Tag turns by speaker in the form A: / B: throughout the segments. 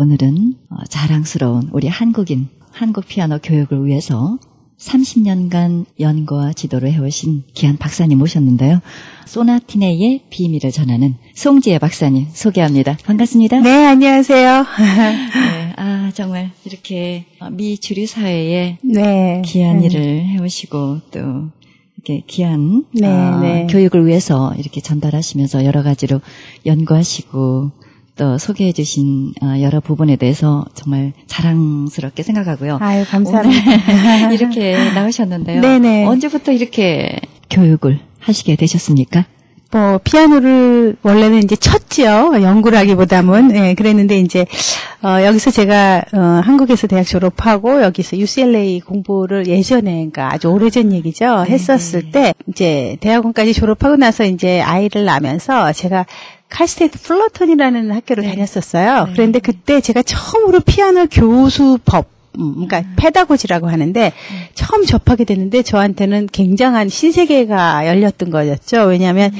A: 오늘은 어, 자랑스러운 우리 한국인 한국 피아노 교육을 위해서 30년간 연구와 지도를 해오신 기한 박사님 모셨는데요. 소나티네의 비밀을 전하는 송지혜 박사님 소개합니다. 반갑습니다.
B: 네, 안녕하세요.
A: 네, 아 정말 이렇게 미 주류 사회에
B: 네.
A: 귀한 일을 해오시고 또 이렇게 귀한
B: 네,
A: 어,
B: 네.
A: 교육을 위해서 이렇게 전달하시면서 여러 가지로 연구하시고 또 소개해 주신 어, 여러 부분에 대해서 정말 자랑스럽게 생각하고요.
B: 아유, 감사합니다.
A: 이렇게 나오셨는데요.
B: 네네.
A: 언제부터 이렇게 교육을 하시게 되셨습니까?
B: 뭐, 피아노를 원래는 이제 쳤지요. 연구라기보다는. 네, 그랬는데 이제, 어, 여기서 제가, 어, 한국에서 대학 졸업하고 여기서 UCLA 공부를 예전에, 그러니까 아주 오래전 얘기죠. 했었을 때, 이제 대학원까지 졸업하고 나서 이제 아이를 낳으면서 제가 칼스테이트 플러턴이라는 학교를 다녔었어요. 그런데 그때 제가 처음으로 피아노 교수법, 음, 그러니까 페다고지라고 하는데 처음 접하게 됐는데 저한테는 굉장한 신세계가 열렸던 거였죠. 왜냐하면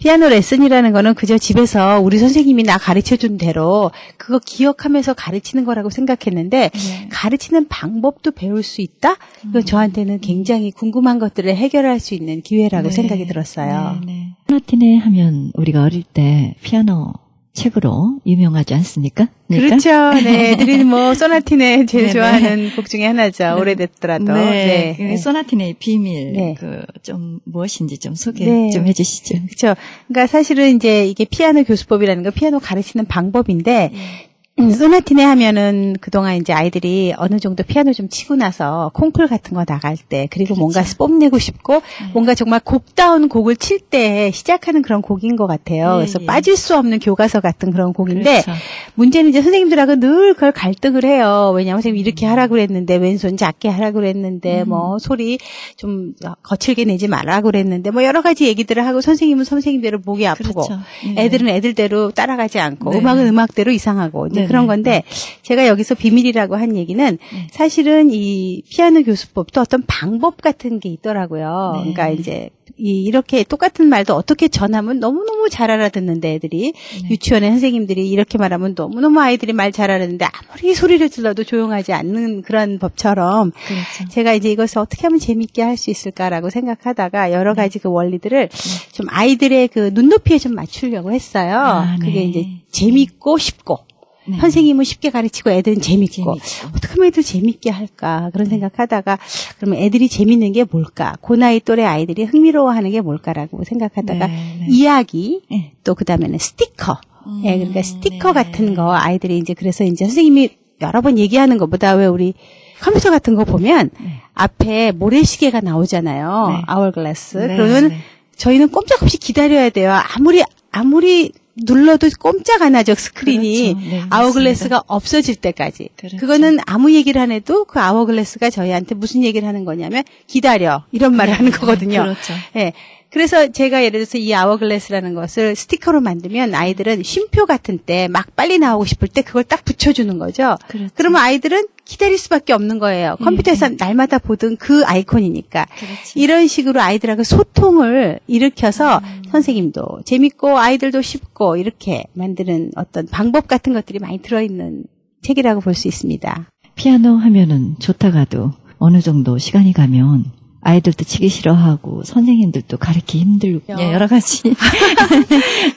B: 피아노 레슨이라는 거는 그저 집에서 우리 선생님이 나 가르쳐 준 대로 그거 기억하면서 가르치는 거라고 생각했는데 가르치는 방법도 배울 수 있다? 이건 저한테는 굉장히 궁금한 것들을 해결할 수 있는 기회라고
A: 네.
B: 생각이 들었어요.
A: 네, 네. 소나티네 하면 우리가 어릴 때 피아노 책으로 유명하지 않습니까? 그러니까?
B: 그렇죠. 네, 애들이 뭐 소나티네 제일
A: 네,
B: 좋아하는 곡 중에 하나죠. 오래됐더라도.
A: 네.
B: 네.
A: 소나티네의 비밀,
B: 네.
A: 그, 좀, 무엇인지 좀 소개
B: 네.
A: 좀 해주시죠.
B: 그렇죠. 그러니까 사실은 이제 이게 피아노 교수법이라는 거 피아노 가르치는 방법인데 음, 소나티네 하면은 그동안 이제 아이들이 어느 정도 피아노 좀 치고 나서 콩쿨 같은 거 나갈 때 그리고 뭔가 뽐내고 싶고 뭔가 정말 곡다운 곡을 칠 때 시작하는 그런 곡인 것 같아요.
A: 예,
B: 그래서
A: 예.
B: 빠질 수 없는 교과서 같은 그런 곡인데
A: 그렇죠.
B: 문제는 이제 선생님들하고 늘 그걸 갈등을 해요. 왜냐하면 선생님 이렇게 하라고 그랬는데 왼손 작게 하라고 그랬는데 뭐 소리 좀 거칠게 내지 말라고 그랬는데 뭐 여러 가지 얘기들을 하고 선생님은 선생님대로 목이 아프고
A: 그렇죠. 네.
B: 애들은 애들대로 따라가지 않고
A: 네.
B: 음악은 음악대로 이상하고
A: 네,
B: 그런
A: 네.
B: 건데 제가 여기서 비밀이라고 한 얘기는 사실은 이 피아노 교수법도 어떤 방법 같은 게 있더라고요.
A: 네.
B: 그러니까 이제 이 이렇게 똑같은 말도 어떻게 전하면 너무너무 잘 알아듣는데 애들이
A: 네.
B: 유치원의 선생님들이 이렇게 말하면 너무너무 아이들이 말 잘 알아듣는데 아무리 소리를 질러도 조용하지 않는 그런 법처럼
A: 그렇죠.
B: 제가 이제 이것을 어떻게 하면 재밌게 할 수 있을까라고 생각하다가 여러
A: 네.
B: 가지 그 원리들을 좀 아이들의 그 눈높이에 좀 맞추려고 했어요.
A: 아, 네.
B: 그게 이제 재밌고 쉽고
A: 네.
B: 선생님은 쉽게 가르치고 애들은 재밌고
A: 재밌고.
B: 어떻게 하면 애들 재밌게 할까 그런 생각하다가 그러면 애들이 재밌는 게 뭘까 그 나이 또래 아이들이 흥미로워하는 게 뭘까라고 생각하다가
A: 네, 네.
B: 이야기
A: 네.
B: 또 그다음에는 스티커
A: 음,
B: 예 그러니까 스티커
A: 네.
B: 같은 거 아이들이 이제 그래서 이제 선생님이 여러 번 얘기하는 것보다 왜 우리 컴퓨터 같은 거 보면 앞에 모래시계가 나오잖아요
A: 네.
B: 아워글라스
A: 네,
B: 그러면
A: 네.
B: 저희는 꼼짝없이 기다려야 돼요 아무리 아무리 눌러도 꼼짝 안 하죠 스크린이
A: 그렇죠. 네,
B: 아워글라스가 없어질 때까지
A: 그렇죠.
B: 그거는 아무 얘기를 안 해도 그 아워글라스가 저희한테 무슨 얘기를 하는 거냐면 기다려 이런 말을 하는 거거든요.
A: 그렇죠.
B: 예. 그래서 제가 예를 들어서 이 아워글라스라는 것을 스티커로 만들면 아이들은 쉼표 같은 때 막 빨리 나오고 싶을 때 그걸 딱 붙여주는 거죠.
A: 그렇죠.
B: 그러면 아이들은 기다릴 수밖에 없는 거예요. 컴퓨터에서 날마다 보던 그 아이콘이니까.
A: 그렇죠.
B: 이런 식으로 아이들하고 소통을 일으켜서
A: 음.
B: 선생님도 재밌고 아이들도 쉽고 이렇게 만드는 어떤 방법 같은 것들이 많이 들어있는 책이라고 볼 수 있습니다.
A: 피아노 하면은 좋다가도 어느 정도 시간이 가면 아이들도 치기 싫어하고 선생님들도 가르치기 힘들고 예, 여러 가지 네,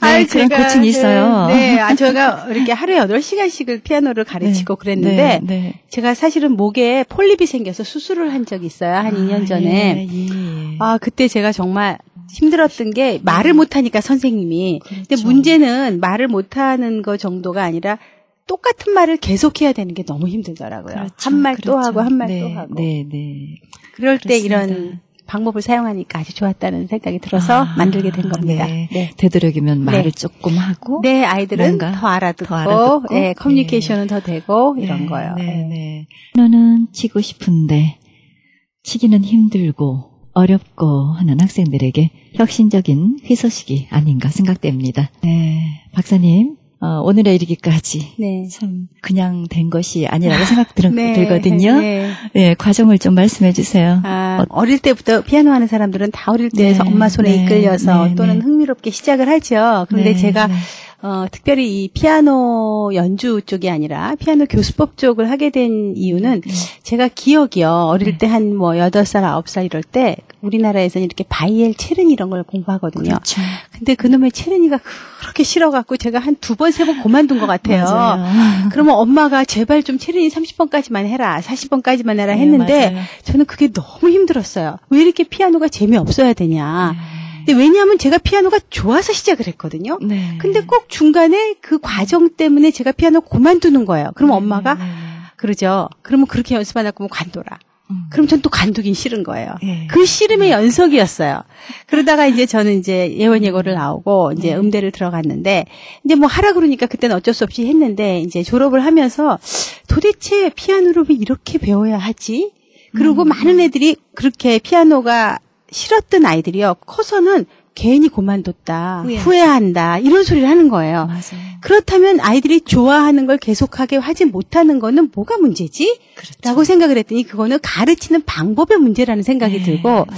B: 아유,
A: 그런
B: 제가
A: 고충이 있어요.
B: 그, 네, 아, 제가 이렇게 하루에 8시간씩을 피아노를 가르치고 그랬는데,
A: 네, 네.
B: 제가 사실은 목에 폴립이 생겨서 수술을 한 적이 있어요. 한 2년 전에.
A: 예, 예.
B: 아, 그때 제가 정말 힘들었던 게 말을 못 하니까 선생님이. 근데
A: 그렇죠.
B: 문제는 말을 못 하는 거 정도가 아니라 똑같은 말을 계속해야 되는 게 너무 힘들더라고요.
A: 그렇죠,
B: 한말또
A: 그렇죠.
B: 하고 한말
A: 네,
B: 또 하고.
A: 네, 네.
B: 그럴 때
A: 그렇습니다.
B: 이런 방법을 사용하니까 아주 좋았다는 생각이 들어서
A: 아,
B: 만들게 된 겁니다.
A: 네.
B: 네.
A: 되도록이면 말을
B: 네.
A: 조금 하고
B: 네, 아이들은 더 알아듣고,
A: 더 알아듣고,
B: 예, 커뮤니케이션은 더 되고 이런
A: 네,
B: 거요.
A: 네,
B: 예.
A: 네. 피아노는 치고 싶은데 치기는 힘들고 어렵고 하는 학생들에게 혁신적인 희소식이 아닌가 생각됩니다. 네, 박사님 어, 오늘에 이르기까지
B: 네.
A: 참 그냥 된 것이 아니라고 생각 들,
B: 네,
A: 들거든요.
B: 네.
A: 네, 과정을 좀 말씀해 주세요.
B: 아, 어 릴 때부터 피아노 하는 사람들은 다 어릴
A: 네,
B: 때에서 엄마 손에
A: 네,
B: 이끌려서
A: 네,
B: 또는
A: 네.
B: 흥미롭게 시작을 하죠. 그런데
A: 네,
B: 제가
A: 네.
B: 어, 특별히 이 피아노 연주 쪽이 아니라 피아노 교수법 쪽을 하게 된 이유는
A: 네.
B: 제가 기억이요. 어릴 때 한뭐 8살, 9살 이럴 때 우리나라에서는 이렇게 바이엘 체른 이런 걸 공부하거든요.
A: 그렇죠.
B: 근데 그놈의 체르니가 그렇게 싫어갖고 제가 한 두 번, 세 번 그만둔 것 같아요.
A: 맞아요.
B: 그러면 엄마가 제발 좀 체르니 30번까지만 해라, 40번까지만 해라
A: 네,
B: 했는데
A: 맞아요.
B: 저는 그게 너무 힘들었어요. 왜 이렇게 피아노가 재미없어야 되냐.
A: 네.
B: 근데 왜냐하면 제가 피아노가 좋아서 시작을 했거든요.
A: 네.
B: 근데 꼭 중간에 그 과정 때문에 제가 피아노 그만두는 거예요. 그럼 엄마가
A: 네, 네, 네.
B: 그러죠. 그러면 그렇게 연습 안할 거면 관둬라.
A: 음.
B: 그럼 전 또 관두긴 싫은 거예요.
A: 예.
B: 그 씨름의 연속이었어요. 그러다가 이제 저는 이제 예원 예고를 나오고 이제
A: 네.
B: 음대를 들어갔는데 이제 뭐 하라 그러니까 그때는 어쩔 수 없이 했는데 이제 졸업을 하면서 도대체 피아노를 왜 이렇게 배워야 하지? 그리고
A: 음.
B: 많은 애들이 그렇게 피아노가 싫었던 아이들이요. 커서는 괜히
A: 후회하지.
B: 후회한다 이런 소리를 하는 거예요.
A: 맞아요.
B: 그렇다면 아이들이 좋아하는 걸 계속하게 하지 못하는 거는 뭐가 문제지?
A: 그렇죠.
B: 라고 생각을 했더니 그거는 가르치는 방법의 문제라는 생각이
A: 네,
B: 들고
A: 네.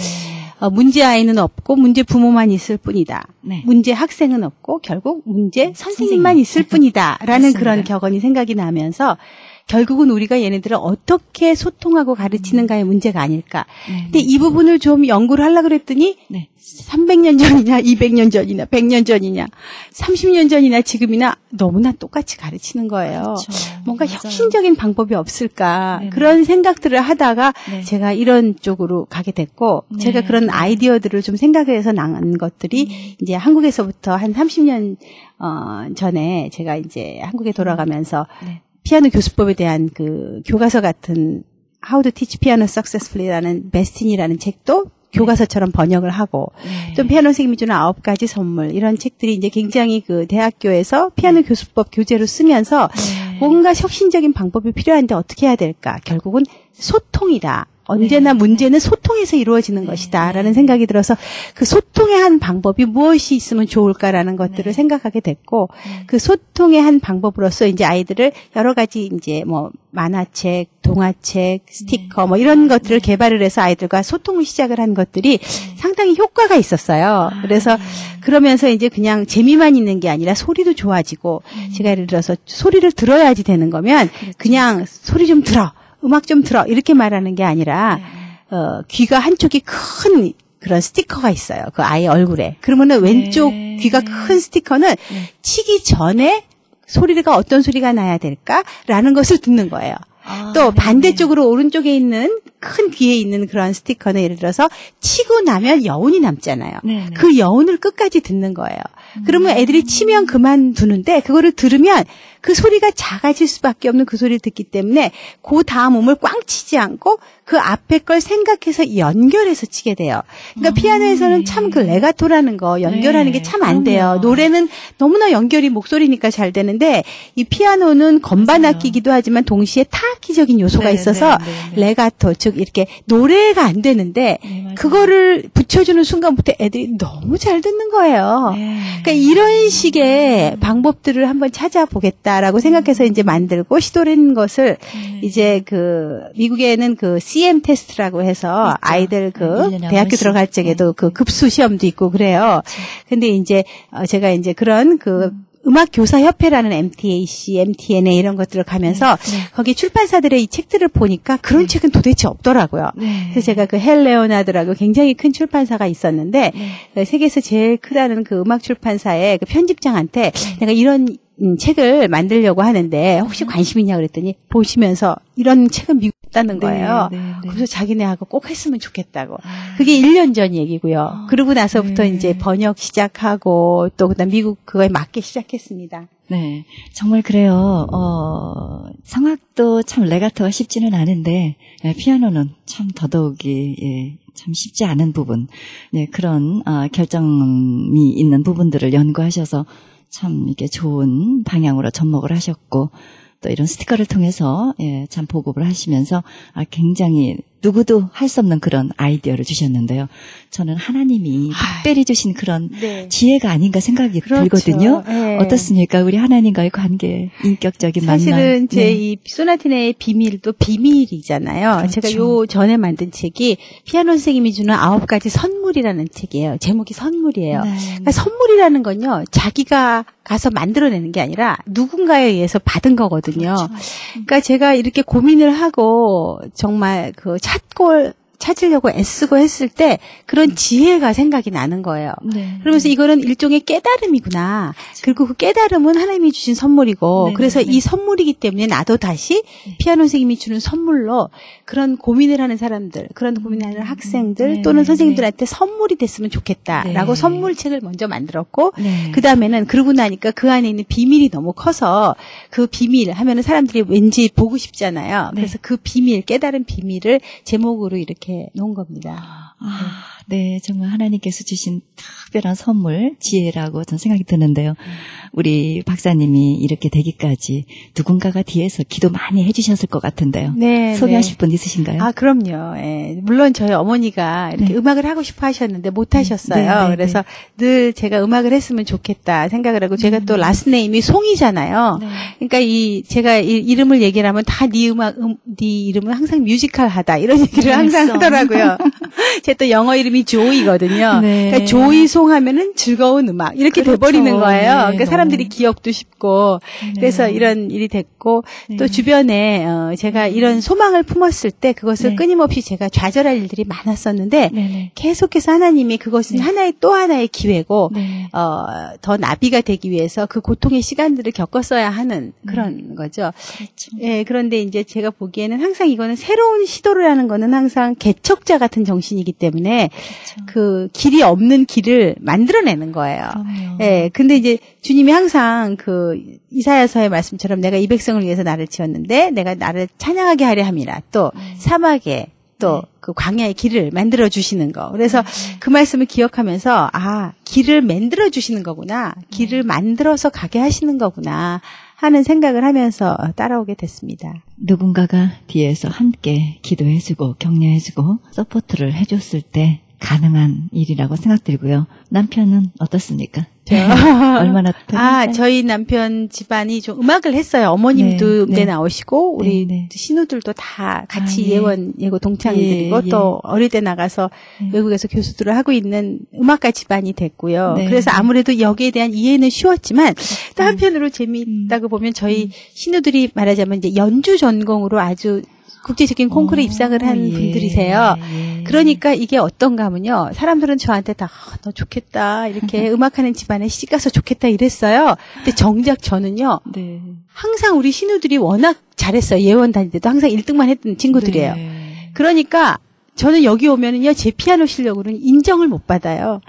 B: 어, 문제 아이는 없고 문제 부모만 있을 뿐이다.
A: 네.
B: 문제 학생은 없고 결국 문제 선생님만
A: 선생님.
B: 있을 뿐이다. 라는
A: 맞습니다.
B: 그런 격언이 생각이 나면서 결국은 우리가 얘네들을 어떻게 소통하고 가르치는가의 문제가 아닐까.
A: 네,
B: 근데
A: 네.
B: 이 부분을 좀 연구를 하려고 그랬더니
A: 네.
B: 300년 전이냐, 200년 전이냐, 100년 전이냐, 30년 전이나 지금이나 너무나 똑같이 가르치는 거예요.
A: 그렇죠.
B: 뭔가
A: 맞아요.
B: 혁신적인 방법이 없을까
A: 네네.
B: 그런 생각들을 하다가
A: 네.
B: 제가 이런 쪽으로 가게 됐고
A: 네.
B: 제가 그런 아이디어들을 좀 생각해서 나간 것들이
A: 음.
B: 이제 한국에서부터 한 30년 어, 전에 제가 이제 한국에 돌아가면서
A: 네.
B: 피아노 교수법에 대한 그 교과서 같은 How to Teach Piano Successfully라는 베스틴이라는 책도 교과서처럼 번역을 하고
A: 네.
B: 또 피아노 선생님이 주는 아홉 가지 선물 이런 책들이 이제 굉장히 그 대학교에서 피아노 교수법 교재로 쓰면서
A: 네.
B: 뭔가 혁신적인 방법이 필요한데 어떻게 해야 될까? 결국은 소통이다. 언제나
A: 네.
B: 문제는 소통에서 이루어지는 것이다라는 생각이 들어서 그 소통의 한 방법이 무엇이 있으면 좋을까라는 것들을
A: 네.
B: 생각하게 됐고
A: 네.
B: 그 소통의 한 방법으로서 이제 아이들을 여러 가지 이제 뭐 만화책, 동화책, 스티커 뭐 이런 것들을 개발을 해서 아이들과 소통을 시작을 한 것들이 상당히 효과가 있었어요. 그래서 그러면서 이제 그냥 재미만 있는 게 아니라 소리도 좋아지고 제가 예를 들어서 소리를 들어야지 되는 거면 그냥 소리 좀 들어. 음악 좀 들어. 이렇게 말하는 게 아니라 어, 귀가 한쪽이 큰 그런 스티커가 있어요. 그 아이 얼굴에. 그러면은 왼쪽
A: 네.
B: 귀가 큰 스티커는 치기 전에 소리가 어떤 소리가 나야 될까라는 것을 듣는 거예요.
A: 아,
B: 또
A: 네,
B: 반대쪽으로 오른쪽에 있는 큰 귀에 있는 그런 스티커는 예를 들어서 치고 나면 여운이 남잖아요.
A: 네, 네.
B: 그 여운을 끝까지 듣는 거예요. 그러면 애들이 치면 그만두는데 그거를 들으면 그 소리가 작아질 수밖에 없는 그 소리를 듣기 때문에 그 다음 음을 꽝 치지 않고 그 앞에 걸 생각해서 연결해서 치게 돼요. 그러니까 피아노에서는 참 그 레가토라는 거 연결하는
A: 네,
B: 게참 안 돼요. 노래는 너무나 연결이 목소리니까 잘 되는데 이 피아노는 건반
A: 맞아요.
B: 악기기도 하지만 동시에 타악기적인 요소가
A: 네,
B: 있어서
A: 네, 네, 네.
B: 레가토 즉 이렇게 노래가 안 되는데
A: 네.
B: 그거를 붙여주는 순간부터 애들이 너무 잘 듣는 거예요.
A: 네.
B: 그러니까 이런 식의 방법들을 한번 찾아보겠다라고 생각해서 이제 만들고 시도를 했는 것을
A: 네.
B: 이제 그 미국에는 그 CM 테스트라고 해서
A: 있죠.
B: 아이들 그
A: 네,
B: 대학교. 들어갈 적에도 그 급수 시험도 있고 그래요. 근데 이제 어, 제가 이제 그런 그 음악 교사 협회라는 MTAC, MTNA 이런 것들을 가면서
A: 네.
B: 거기 출판사들의 이 책들을 보니까 그런 책은 도대체 없더라고요.
A: 네.
B: 그래서 제가 그 헬 레오나드라고 굉장히 큰 출판사가 있었는데
A: 네.
B: 그 세계에서 제일 크다는 그 음악 출판사의 그 편집장한테
A: 네.
B: 내가 이런 음, 책을 만들려고 하는데 혹시 관심 있냐 그랬더니 보시면서 이런 책은 미국 없다는
A: 네,
B: 거예요.
A: 네, 네.
B: 그래서 자기네하고 꼭 했으면 좋겠다고.
A: 아.
B: 그게 1년 전 얘기고요.
A: 아,
B: 그러고 나서부터
A: 네.
B: 이제 번역 시작하고 또 그다음 미국 그거에 맞게 시작했습니다.
A: 네, 정말 그래요. 어, 성악도 참 레가토가 쉽지는 않은데 예, 피아노는 참 더더욱이 예, 참 쉽지 않은 부분, 네, 그런 아, 결정이 있는 부분들을 연구하셔서 참 이렇게 좋은 방향으로 접목을 하셨고 또 이런 스티커를 통해서 예, 참 보급을 하시면서 아, 굉장히 누구도 할 수 없는 그런 아이디어를 주셨는데요. 저는 하나님이 특별히 주신 그런
B: 네.
A: 지혜가 아닌가 생각이
B: 그렇죠.
A: 들거든요.
B: 네.
A: 어떻습니까? 우리 하나님과의 관계, 인격적인 만남.
B: 사실은 제
A: 네.
B: 이 소나티네의 비밀도 비밀이잖아요.
A: 그렇죠.
B: 제가 요 전에 만든 책이 피아노 선생님이 주는 아홉 가지 선물이라는 책이에요. 제목이 선물이에요.
A: 네.
B: 그러니까 선물이라는 건요, 자기가 가서 만들어내는 게 아니라 누군가에 의해서 받은 거거든요.
A: 그렇죠.
B: 그러니까 제가 이렇게 고민을 하고 정말 그 찾고 찾으려고 애쓰고 했을 때 그런 지혜가 생각이 나는 거예요.
A: 네.
B: 그러면서 이거는 일종의 깨달음이구나. 그리고 그 깨달음은 하나님이 주신 선물이고,
A: 네,
B: 그래서
A: 네, 네.
B: 이 선물이기 때문에 나도 다시 피아노 선생님이 주는 선물로 그런 고민을 하는 사람들, 그런 고민을 하는 학생들
A: 네,
B: 또는
A: 네,
B: 선생님들한테 선물이 됐으면 좋겠다라고
A: 네.
B: 선물책을 먼저 만들었고,
A: 네.
B: 그 다음에는 그러고 나니까 그 안에 있는 비밀이 너무 커서 그 비밀 하면은 사람들이 왠지 보고 싶잖아요.
A: 네.
B: 그래서 그 비밀, 깨달은 비밀을 제목으로 이렇게 놓은 겁니다.
A: 아, 네, 정말 하나님께서 주신 특별한 선물, 지혜라고 저는 생각이 드는데요. 우리 박사님이 이렇게 되기까지 누군가가 뒤에서 기도 많이 해주셨을 것 같은데요.
B: 네.
A: 소개하실 분 있으신가요?
B: 아, 그럼요. 예. 물론 저희 어머니가 이렇게
A: 네.
B: 음악을 하고 싶어 하셨는데 못 하셨어요.
A: 네, 네,
B: 그래서 늘 제가 음악을 했으면 좋겠다 생각을 하고 제가 또 라스 네임이 송이잖아요.
A: 네.
B: 그러니까 이 제가 이, 이름을 얘기를 하면 다 네 음악 음, 네 이름은 항상 뮤지컬하다 이런 얘기를 항상
A: 송.
B: 하더라고요. 제 또 영어 이름이 조이거든요.
A: 네.
B: 그러니까 조이 송 하면은 즐거운 음악 이렇게
A: 그렇죠.
B: 돼버리는 거예요.
A: 네,
B: 그러니까 사람들이
A: 너무.
B: 기억도 쉽고 그래서
A: 네.
B: 이런 일이 됐고 또
A: 네.
B: 주변에 어, 제가 이런 소망을 품었을 때 그것을
A: 네.
B: 끊임없이 제가 좌절할 일들이 많았었는데. 계속해서 하나님이 그것은
A: 네.
B: 하나의 또 하나의 기회고
A: 네.
B: 어, 더 나비가 되기 위해서 그 고통의 시간들을 겪었어야 하는 그런 거죠.
A: 그렇죠.
B: 예, 그런데 이제 제가 보기에는 항상 이거는 새로운 시도를 하는 거는 항상 개척자 같은 정신이기 때문에
A: 그렇죠.
B: 그 길이 없는 길을 만들어내는 거예요.
A: 그럼요.
B: 예, 근데 이제 주님이 항상 그 이사야서의 말씀처럼 내가 이 백성을 위해서 나를 지었는데 내가 나를 찬양하게 하려 함이라 또
A: 음.
B: 사막에 또그 광야의 길을 만들어 주시는 거. 그래서
A: 네.
B: 그 말씀을 기억하면서 아, 길을 만들어 주시는 거구나. 길을
A: 네.
B: 만들어서 가게 하시는 거구나. 하는 생각을 하면서 따라오게 됐습니다.
A: 누군가가 뒤에서 함께 기도해주고 격려해주고 서포트를 해줬을 때 가능한 일이라고 생각들고요. 남편은 어떻습니까? 얼마나
B: 아, 저희 남편 집안이 좀 음악을 했어요. 어머님도
A: 네,
B: 음대
A: 네.
B: 나오시고 우리
A: 네, 네.
B: 신우들도 다 같이
A: 아, 예.
B: 예원 예고 동창들이고
A: 예,
B: 또 어릴 때 나가서
A: 예.
B: 외국에서 교수들을 하고 있는 음악가 집안이 됐고요.
A: 네,
B: 그래서
A: 네.
B: 아무래도 여기에 대한 이해는 쉬웠지만 또 한편으로 재미있다고 보면 저희
A: 음.
B: 신우들이 말하자면 이제 연주 전공으로 아주 국제적인 콩쿠르에 입상을 한
A: 어, 예,
B: 분들이세요.
A: 예.
B: 그러니까 이게 어떤가 하면요. 사람들은 저한테 다, 아, 너 좋겠다. 이렇게 음악하는 집안에 시집 가서 좋겠다 이랬어요. 근데 정작 저는요.
A: 네.
B: 항상 우리 신우들이 워낙 잘했어요. 예원 다닐 때도 항상 1등만 했던 친구들이에요.
A: 네.
B: 그러니까 저는 여기 오면은요, 제 피아노 실력으로는 인정을 못 받아요.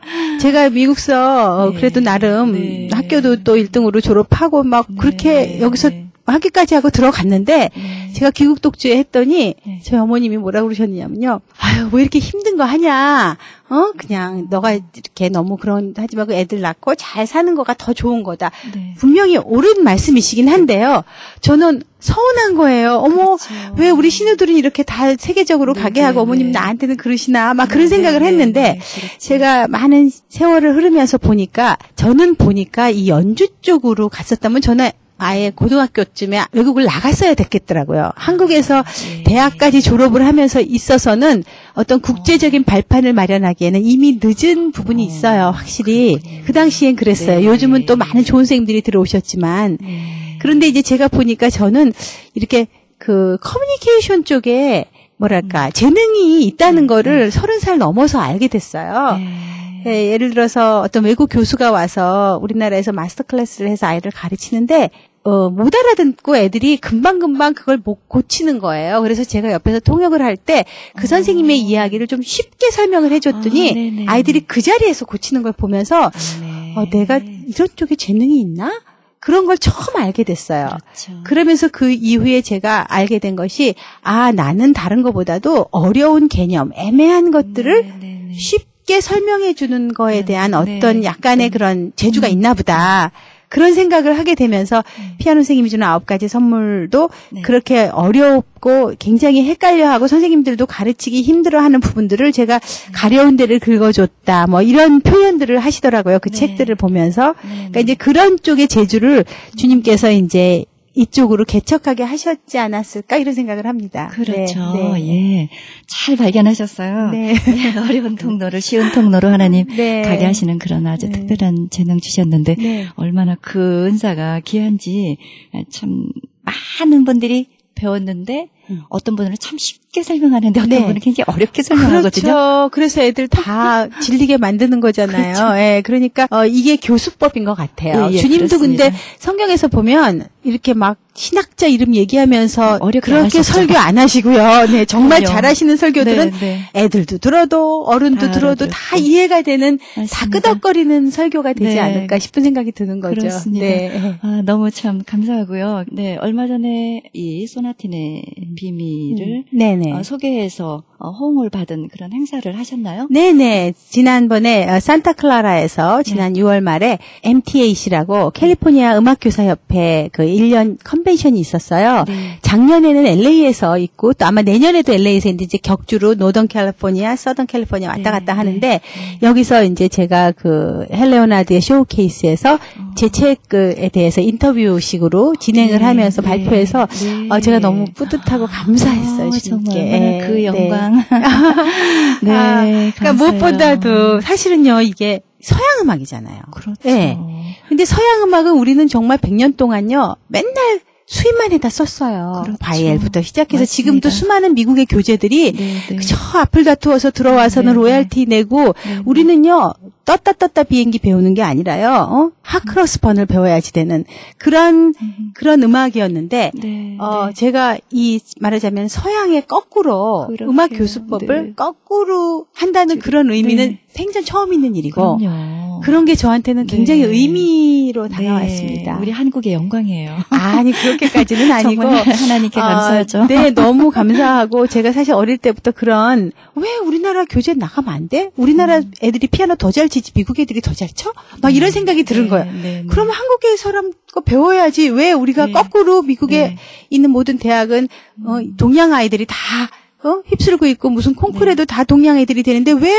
B: 제가 미국서 어,
A: 네.
B: 그래도 나름
A: 네.
B: 학교도 또 1등으로 졸업하고 막 그렇게
A: 네.
B: 여기서
A: 네.
B: 하기까지 하고 들어갔는데
A: 네.
B: 제가 귀국 독주에 했더니
A: 네.
B: 저희 어머님이 뭐라 그러셨냐면요. 아유, 뭐 이렇게 힘든 거 하냐? 어? 그냥 너가 이렇게 너무 그런 하지 말고 애들 낳고 잘 사는 거가 더 좋은 거다.
A: 네.
B: 분명히 옳은 말씀이시긴 한데요. 저는 서운한 거예요. 어머,
A: 그렇죠.
B: 왜 우리 신우들은 이렇게 다 세계적으로
A: 네,
B: 가게
A: 네,
B: 하고 어머님
A: 네.
B: 나한테는 그러시나 막 그런
A: 네,
B: 생각을
A: 네,
B: 했는데
A: 네, 그렇죠.
B: 제가 많은 세월을 흐르면서 보니까 저는 보니까 이 연주 쪽으로 갔었다면 저는 아예 고등학교쯤에 외국을 나갔어야 됐겠더라고요. 한국에서
A: 네.
B: 대학까지 졸업을 하면서 있어서는 어떤 국제적인 발판을 마련하기에는 이미 늦은 부분이
A: 어,
B: 있어요. 확실히
A: 그렇군요.
B: 그 당시엔 그랬어요.
A: 네.
B: 요즘은 또 많은 좋은 선생님들이 들어오셨지만
A: 네.
B: 그런데 이제 제가 보니까 저는 이렇게 그 커뮤니케이션 쪽에 뭐랄까 재능이 있다는
A: 음,
B: 거를 서른 살 넘어서 알게 됐어요.
A: 네.
B: 예, 예를 들어서 어떤 외국 교수가 와서 우리나라에서 마스터 클래스를 해서 아이를 가르치는데 어, 못 알아듣고 애들이 금방금방 그걸 못 고치는 거예요. 그래서 제가 옆에서 통역을 할 때그
A: 어.
B: 선생님의 이야기를 좀 쉽게 설명을 해줬더니
A: 아, 네네.
B: 아이들이 그 자리에서 고치는 걸 보면서
A: 네.
B: 어, 내가 이런 쪽에 재능이 있나? 그런 걸 처음 알게 됐어요.
A: 그렇죠.
B: 그러면서 그 이후에 제가 알게 된 것이 아 나는 다른 것보다도 어려운 개념, 애매한 것들을
A: 네, 네, 네.
B: 쉽게 설명해 주는 거에
A: 네,
B: 대한
A: 네.
B: 어떤 약간의 그런 재주가 있나 보다. 그런 생각을 하게 되면서 피아노 선생님이 주는 아홉 가지 선물도
A: 네.
B: 그렇게 어렵고 굉장히 헷갈려하고 선생님들도 가르치기 힘들어하는 부분들을 제가 가려운 데를 긁어줬다. 뭐 이런 표현들을 하시더라고요. 그
A: 네.
B: 책들을 보면서.
A: 네,
B: 그러니까 이제 그런 쪽의 재주를 주님께서 이제 이쪽으로 개척하게 하셨지 않았을까 이런 생각을 합니다.
A: 그렇죠.
B: 네, 네.
A: 예. 잘 발견하셨어요.
B: 네.
A: 예, 어려운 통로를 쉬운 통로로 하나님
B: 네.
A: 가게 하시는 그런 아주
B: 네.
A: 특별한 재능 주셨는데
B: 네.
A: 얼마나 그 은사가 귀한지 참 많은 분들이 배웠는데
B: 음.
A: 어떤 분은 참 쉽게 설명하는데 어떤
B: 네.
A: 분은 굉장히 어렵게 설명하거든요.
B: 그렇죠. 그래서 애들 다 질리게 만드는 거잖아요. 예, 그러니까 어, 이게 교수법인 것 같아요.
A: 예, 예,
B: 주님도
A: 그렇습니다.
B: 근데 성경에서 보면 이렇게 막 신학자 이름 얘기하면서
A: 안
B: 그렇게. 설교 안 하시고요. 네, 정말
A: 그럼요.
B: 잘하시는 설교들은
A: 네, 네.
B: 애들도 들어도 어른도
A: 다
B: 들어도 다
A: 알아듣고.
B: 이해가 되는 다
A: 맞습니다.
B: 끄덕거리는 설교가 되지
A: 네.
B: 않을까 싶은 생각이 드는 거죠.
A: 그렇습니다.
B: 네.
A: 아, 너무 참 감사하고요. 네, 얼마 전에 이 소나틴의 비밀을
B: 네 네.
A: 어, 소개해서 어, 호응을 받은 그런 행사를 하셨나요?
B: 네네. 지난번에 어, 산타클라라에서 지난
A: 네.
B: 6월 말에 MTAC라고 캘리포니아 음악교사협회 그 1년 컨벤션이 있었어요.
A: 네.
B: 작년에는 LA에서 있고 또 아마 내년에도 LA에서 이제 격주로 노던 캘리포니아, 서던 캘리포니아 왔다
A: 네,
B: 갔다
A: 네,
B: 하는데
A: 네.
B: 여기서 이제 제가 그 헬레오나드의 쇼케이스에서
A: 어.
B: 제 책에 대해서 인터뷰식으로 진행을
A: 네,
B: 하면서
A: 네,
B: 발표해서
A: 네.
B: 어, 제가 너무 뿌듯하고 감사했어요.
A: 아. 정말 그
B: 네.
A: 영광. 네,
B: 아, 그러니까. 무엇보다도 사실은요 이게 서양 음악이잖아요.
A: 그렇죠.
B: 네. 근데 서양 음악은 우리는 정말 100년 동안요 맨날 수입만 해다 썼어요.
A: 그렇죠.
B: 바이엘부터 시작해서
A: 맞습니다.
B: 지금도 수많은 미국의 교재들이
A: 네, 네.
B: 저 앞을 다투어서 들어와서는
A: 네, 네.
B: 로얄티 내고
A: 네, 네.
B: 우리는요 떴다 떴다 비행기 배우는 게 아니라요 어? 하크로스 번을 배워야지 되는 그런
A: 음.
B: 그런 음악이었는데
A: 네,
B: 어,
A: 네.
B: 제가 이 말하자면 서양의 거꾸로
A: 그렇게요.
B: 음악 교수법을
A: 네.
B: 거꾸로 한다는 그런 의미는
A: 네.
B: 생전 처음 있는 일이고
A: 그럼요.
B: 그런 게 저한테는 굉장히
A: 네.
B: 의미로
A: 네,
B: 다가왔습니다.
A: 우리 한국의 영광이에요.
B: 아니 그렇게까지는 아니고
A: 하나님께 감사하죠.
B: 아, 네, 너무 감사하고 제가 사실 어릴 때부터 그런 왜 우리나라 교재 나가면 안 돼? 우리나라 애들이 피아노 더잘 치지 미국 애들이 더 잘 쳐? 막 이런 생각이 드는
A: 네,
B: 거예요.
A: 네, 네.
B: 그러면 한국의 사람 거 배워야지. 왜 우리가
A: 네.
B: 거꾸로 미국에
A: 네.
B: 있는 모든 대학은 어, 동양 아이들이 다 어? 휩쓸고 있고 무슨 콩쿠르에도 다 동양 애들이 되는데 왜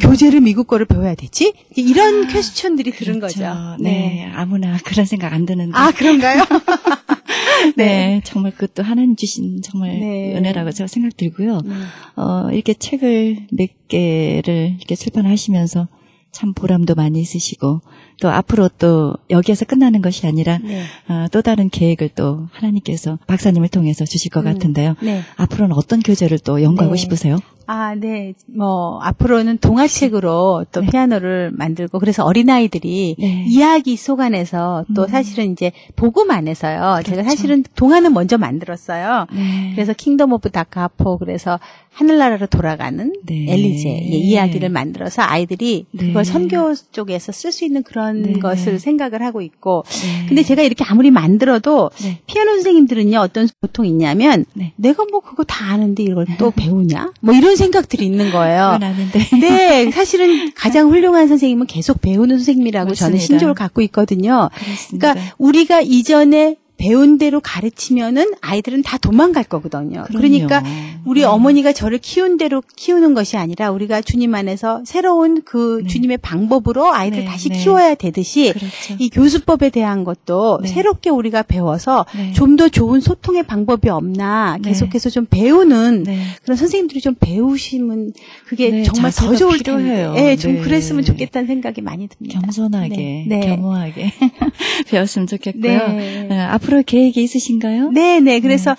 B: 교재를 미국 거를 배워야 되지? 이런 퀘스천들이 들은
A: 그렇죠.
B: 거죠.
A: 네. 아무나 그런 생각 안 드는데.
B: 아 그런가요?
A: 네, 정말 그것도 하나님 주신 정말
B: 네.
A: 은혜라고 제가 생각 들고요.
B: 네.
A: 어, 이렇게 책을 몇 개를 이렇게 출판하시면서 참 보람도 많이 있으시고 또 앞으로 또 여기에서 끝나는 것이 아니라
B: 네.
A: 어, 또 다른 계획을 또 하나님께서 박사님을 통해서 주실 것
B: 음,
A: 같은데요.
B: 네.
A: 앞으로는 어떤 교재를 또 연구하고
B: 네.
A: 싶으세요?
B: 아, 네. 뭐, 앞으로는 동화책으로 또
A: 네.
B: 피아노를 만들고, 그래서 어린아이들이
A: 네.
B: 이야기 속 안에서 또
A: 음.
B: 사실은 이제 복음 안에서요. 제가
A: 그렇죠.
B: 사실은 동화는 먼저 만들었어요.
A: 네.
B: 그래서 킹덤 오브 다카포, 그래서 하늘나라로 돌아가는
A: 네.
B: 엘리제의 이야기를 만들어서 아이들이
A: 네.
B: 그걸 선교 쪽에서 쓸 수 있는 그런
A: 네.
B: 것을 생각을 하고 있고,
A: 네.
B: 근데 제가 이렇게 아무리 만들어도
A: 네.
B: 피아노 선생님들은요 어떤 보통 있냐면
A: 네.
B: 내가 뭐 그거 다 아는데 이걸 또 배우냐 뭐 이런 생각들이 있는 거예요.
A: 아는데.
B: 네, 사실은 가장 훌륭한 선생님은 계속 배우는 선생님이라고 저는
A: 맞습니다.
B: 신조를 갖고 있거든요.
A: 그렇습니다.
B: 그러니까 우리가 이전에 배운 대로 가르치면은 아이들은 다 도망갈 거거든요.
A: 그럼요.
B: 그러니까 우리
A: 네.
B: 어머니가 저를 키운 대로 키우는 것이 아니라 우리가 주님 안에서 새로운 그
A: 네.
B: 주님의 방법으로 아이들
A: 네,
B: 다시
A: 네.
B: 키워야 되듯이
A: 그렇죠.
B: 이 교수법에 대한 것도
A: 네.
B: 새롭게 우리가 배워서
A: 네.
B: 좀더 좋은 소통의 방법이 없나
A: 네.
B: 계속해서 좀 배우는
A: 네.
B: 그런 선생님들이 좀 배우시면 그게
A: 네,
B: 정말 더 좋을. 텐데. 네, 좀
A: 네.
B: 그랬으면 좋겠다는 생각이 많이 듭니다.
A: 겸손하게. 겸허하게 배웠으면 좋겠고요. 앞으로 계획이 있으신가요?
B: 네, 네. 그래서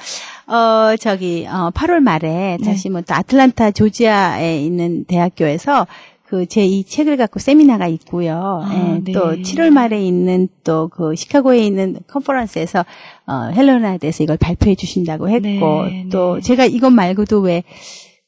B: 어 저기 어 8월 말에
A: 네.
B: 다시 뭐또 아틀란타 조지아에 있는 대학교에서 그제이 책을 갖고 세미나가 있고요.
A: 아,
B: 예,
A: 네.
B: 또 7월 말에 있는 또 그 시카고에 있는 컨퍼런스에서 어 헬로나드에서 이걸 발표해 주신다고 했고
A: 네,
B: 또
A: 네.
B: 제가 이것 말고도 왜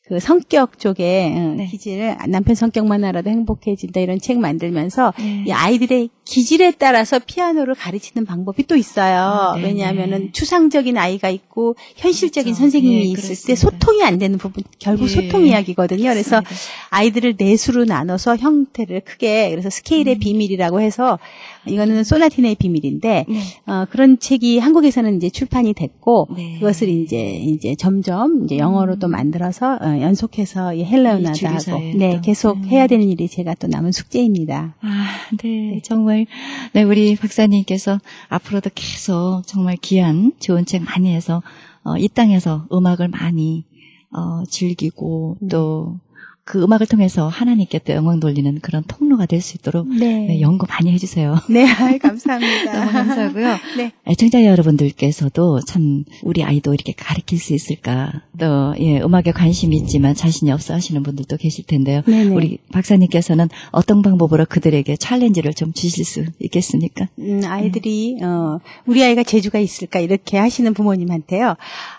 B: 그 성격 쪽에 어,
A: 네.
B: 기질 남편 성격만 알아도 행복해진다 이런 책 만들면서
A: 네.
B: 이 아이들의 기질에 따라서 피아노를 가르치는 방법이 또 있어요.
A: 아, 네,
B: 왜냐하면은
A: 네.
B: 추상적인 아이가 있고 현실적인
A: 그렇죠.
B: 선생님이
A: 예,
B: 있을 때
A: 그렇습니다.
B: 소통이 안 되는 부분 결국
A: 예,
B: 소통 이야기거든요. 그래서
A: 그렇습니다.
B: 아이들을 넷으로 나눠서 형태를 크게 그래서 스케일의
A: 음.
B: 비밀이라고 해서 이거는 소나티네의 비밀인데
A: 네.
B: 어, 그런 책이 한국에서는 이제 출판이 됐고
A: 네.
B: 그것을 이제 이제 점점 이제 영어로 또 만들어서 어, 연속해서 이 헬라운화도
A: 이
B: 하고
A: 주류사에
B: 네
A: 또.
B: 계속
A: 음.
B: 해야 되는 일이 제가 또 남은 숙제입니다.
A: 아, 네, 정말, 네, 우리 박사님께서 앞으로도 계속 정말 귀한 좋은 책 많이 해서, 어, 이 땅에서 음악을 많이, 어, 즐기고, 또, 그 음악을 통해서 하나님께 또 영광 돌리는 그런 통로가 될 수 있도록,
B: 네.
A: 네, 연구 많이 해주세요.
B: 네, 아이, 감사합니다.
A: 너무 감사하고요.
B: 네.
A: 애청자 여러분들께서도 참 우리 아이도 이렇게 가르칠 수 있을까 또 예, 음악에 관심이 있지만 자신이 없어 하시는 분들도 계실 텐데요.
B: 네네.
A: 우리 박사님께서는 어떤 방법으로 그들에게 챌린지를 좀 주실 수 있겠습니까?
B: 음, 아이들이 어, 우리 아이가 재주가 있을까 이렇게 하시는 부모님한테요.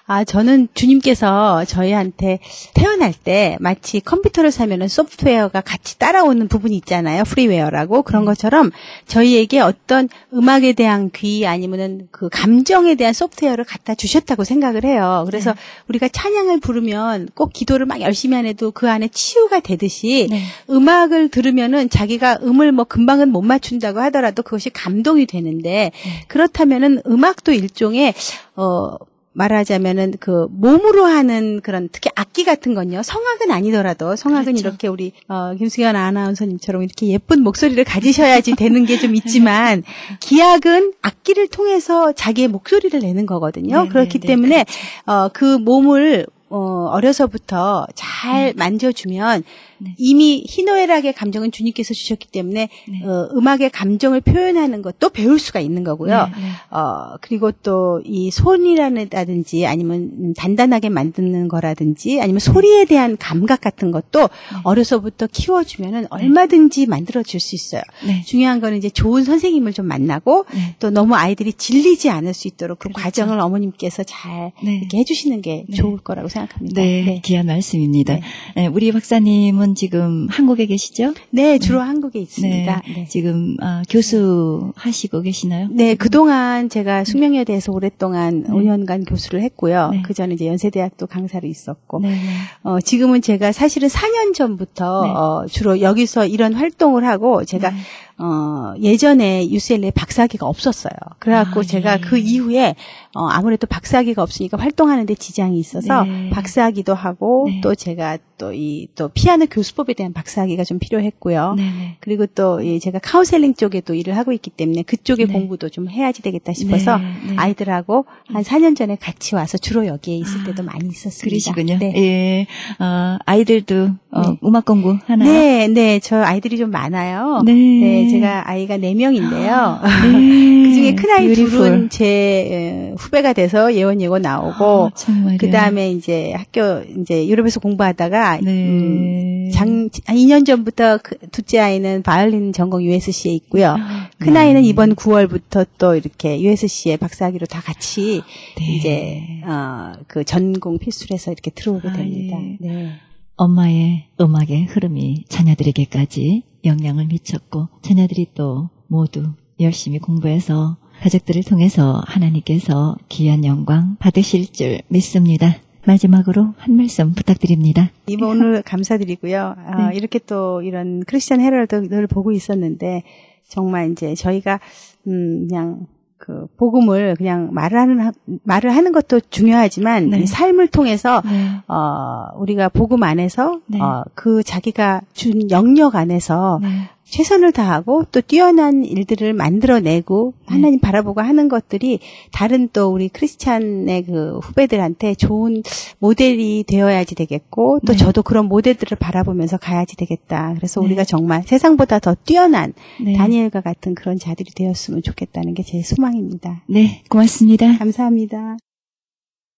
B: 아 저는 주님께서 저희한테 태어날 때 마치 컴퓨터 를 사면은 소프트웨어가 같이 따라오는 부분이 있잖아요. 프리웨어라고 그런 것처럼 저희에게 어떤 음악에 대한 귀 아니면은 그 감정에 대한 소프트웨어를 갖다 주셨다고 생각을 해요. 그래서 우리가 찬양을 부르면 꼭 기도를 막 열심히 안 해도 그 안에 치유가 되듯이
A: 네.
B: 음악을 들으면은 자기가 음을 뭐 금방은 못 맞춘다고 하더라도 그것이 감동이 되는데 그렇다면은 음악도 일종의 어 말하자면은 그 몸으로 하는 그런 특히 악기 같은 건요. 성악은 아니더라도 성악은
A: 그렇죠.
B: 이렇게 우리 어 김수현 아나운서님처럼 이렇게 예쁜 목소리를 가지셔야지 되는 게 좀 있지만 기악은 악기를 통해서 자기의 목소리를 내는 거거든요.
A: 네,
B: 그렇기
A: 네, 네,
B: 때문에 어그 몸을 어, 어려서부터 잘 만져주면
A: 네.
B: 이미 희노애락의 감정은 주님께서 주셨기 때문에
A: 네.
B: 어, 음악의 감정을 표현하는 것도 배울 수가 있는 거고요.
A: 네, 네.
B: 어, 그리고 또 이 손이라든지 아니면 음, 단단하게 만드는 거라든지 아니면 소리에 대한 감각 같은 것도 어려서부터 키워주면은 얼마든지 만들어줄 수 있어요.
A: 네.
B: 중요한 거는 이제 좋은 선생님을 좀 만나고
A: 네.
B: 또 너무 아이들이 질리지 않을 수 있도록 그
A: 그렇죠.
B: 과정을 어머님께서 잘
A: 네.
B: 이렇게 해주시는 게
A: 네.
B: 좋을 거라고 생각합니다.
A: 네, 귀한 말씀입니다.
B: 네.
A: 네, 우리 박사님은 지금 한국에 계시죠?
B: 네, 주로 한국에 있습니다.
A: 네,
B: 네.
A: 지금 아, 교수 하시고 계시나요?
B: 네, 그동안 제가 숙명여대에서 오랫동안
A: 네.
B: 5년간 교수를 했고요.
A: 네.
B: 그 전에 이제 연세대학도 강사로 있었고.
A: 네, 네.
B: 어, 지금은 제가 사실은 4년 전부터
A: 네.
B: 어, 주로 여기서 이런 활동을 하고 제가
A: 네.
B: 어, 예전에 UCLA 박사학위가 없었어요. 그래갖고
A: 아,
B: 제가
A: 예.
B: 그 이후에 어, 아무래도 박사학위가 없으니까 활동하는데 지장이 있어서
A: 네.
B: 박사학위도 하고
A: 네.
B: 또 제가 또 이또 피아노 교수법에 대한 박사학위가 좀 필요했고요.
A: 네, 네.
B: 그리고 또이 제가 카운셀링 쪽에도 일을 하고 있기 때문에 그쪽의
A: 네.
B: 공부도 좀 해야지 되겠다 싶어서
A: 네, 네.
B: 아이들하고 한 4년 전에 같이 와서 주로 여기에 있을 때도 많이 있었습니다.
A: 그러시군요.
B: 네.
A: 예, 어, 아이들도 어,
B: 네.
A: 음악 공부 하나요?
B: 네, 네, 저 아이들이 좀 많아요.
A: 네.
B: 제가 아이가 4명인데요.
A: 네.
B: 그 중에 큰아이. 둘은 제 에, 후배가 돼서 예원 예고 나오고,
A: 아.
B: 그 다음에 이제 학교, 이제 유럽에서 공부하다가,
A: 네.
B: 음, 장, 2년 전부터 그 둘째 아이는 바이올린 전공 USC에 있고요.
A: 아,
B: 큰
A: 네.
B: 아이는 이번 9월부터 또 이렇게 USC에 박사학위로 다 같이
A: 네.
B: 이제, 어, 그 전공 필수로 해서 이렇게 들어오게
A: 아,
B: 됩니다.
A: 예.
B: 네.
A: 엄마의 음악의 흐름이 자녀들에게까지 영향을 미쳤고 자녀들이 또 모두 열심히 공부해서 가족들을 통해서 하나님께서 귀한 영광 받으실 줄 믿습니다. 마지막으로 한 말씀 부탁드립니다.
B: 이번 오늘 감사드리고요. 아,
A: 네.
B: 이렇게 또 이런 크리스천 헤럴드를 보고 있었는데 정말 이제 저희가 음 그냥 그 복음을 그냥 말을 하는 하- 말을 하는 것도 중요하지만
A: 네.
B: 이 삶을 통해서
A: 네.
B: 어 우리가 복음 안에서
A: 네.
B: 어그 자기가 준 영역 안에서
A: 네.
B: 최선을 다하고 또 뛰어난 일들을 만들어내고
A: 네.
B: 하나님 바라보고 하는 것들이 다른 또 우리 크리스찬의 그 후배들한테 좋은 모델이 되어야지 되겠고 또
A: 네.
B: 저도 그런 모델들을 바라보면서 가야지 되겠다. 그래서
A: 네.
B: 우리가 정말 세상보다 더 뛰어난
A: 네.
B: 다니엘과 같은 그런 자들이 되었으면 좋겠다는 게 제 소망입니다.
A: 네, 고맙습니다.
B: 감사합니다.